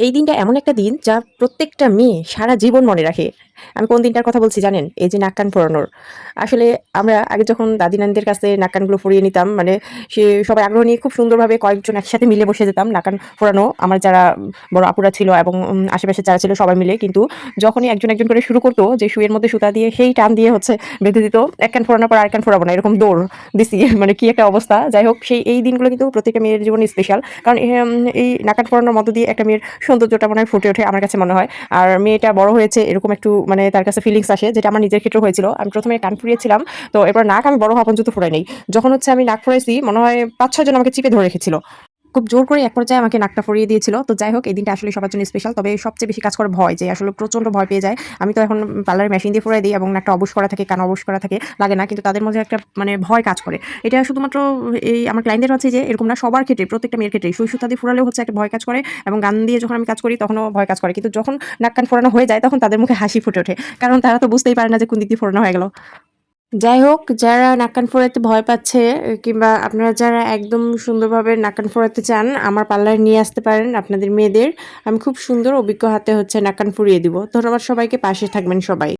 এই দিনটা এমন একটা দিন যা প্রত্যেকটা মেয়ে সারা জীবন মনে রাখে। আমি কোন দিনটার কথা বলছি জানেন? এই যে নাক কান ফোরানোর আসলে আমরা আগে যখন দাদি নানদের কাছে নাক কানগুলো ফরিয়ে নিতাম মানে সে সবাই আগ্রহ নিয়ে খুব সুন্দরভাবে কয়েকজন একসাথে মিলে বসে যেতাম নাক কান ফোরানো আমার যারা বড় আপুরা ছিল এবং আশেপাশে যারা ছিল সবাই মিলে কিন্তু যখনই একজন একজন করে শুরু করতো, যে শুয়ের মধ্যে সুতা দিয়ে সেই টান দিয়ে হচ্ছে বেঁধে দিত, এক কান ফোরানোর পর আর কান ফোরাবো না, এরকম দৌড় দিছি মানে কি একটা অবস্থা। যাই হোক, সেই এই দিনগুলো কিন্তু প্রত্যেকটা মেয়ের জীবনে স্পেশাল কারণ এই নাকান ফোরানোর মধ্য দিয়ে একটা মেয়ের সৌন্দর্যটা মনে হয় ফুটে ওঠে আমার কাছে মনে হয়। আর মেয়েটা বড় হয়েছে, এরকম একটু মানে তার কাছে ফিলিংস আসে, যেটা আমার নিজের ক্ষেত্রে হয়েছিল। আমি প্রথমে কান ফুরিয়েছিলাম তো এবার নাক আমি বড় হওয়া পর্যন্ত ফুরাই নেই যখন হচ্ছে আমি নাক ফুরাইছি, মনে হয় পাঁচ ছয় জন আমাকে চিপে ধরে রেখেছিল। খুব জোর করে এক পর্যায়ে আমাকে নাকটা ফরিয়ে দিয়েছিল। তো যাই হোক, এই দিনটা আসলে সবার জন্য স্পেশাল তবে সবচেয়ে বেশি কাজ করে ভয়, যে আসলে প্রচণ্ড ভয় পেয়ে যায়। আমি তো এখন পার্লার মেশিন দিয়ে ফুরাই দিই এবং নাকটা অবশ করা থাকে, কান অবশ করা থাকে, লাগে না। কিন্তু তাদের মধ্যে একটা মানে ভয় কাজ করে। এটা শুধুমাত্র এই আমার ক্লায়েন্টদের আছে যে, এরকম না, সবার ক্ষেত্রে প্রত্যেকটা মেয়ের ক্ষেত্রে সুই সুতা দিয়ে ফুরালেও হচ্ছে একটা ভয় কাজ করে এবং গান দিয়ে যখন আমি কাজ করি, তখনও ভয় কাজ করে। কিন্তু যখন নাক কান ফোরানো হয়ে যায়, তখন তাদের মুখে হাসি ফুটে ওঠে। কারণ তারা তো বুঝতেই পারে না যে কোন দিক দিয়ে ফোরানো হয়ে গেল। যাই হোক, যারা নাকান ফোড়াতে ভয় পাচ্ছে, কিংবা আপনারা যারা একদম সুন্দরভাবে নাকান ফোড়াতে চান, আমার পার্লারে নিয়ে আসতে পারেন আপনাদের মেয়েদের। আমি খুব সুন্দর অভিজ্ঞ হাতে হচ্ছে নাকান ফুরিয়ে দিব। ধন্যবাদ সবাইকে, পাশে থাকবেন সবাই।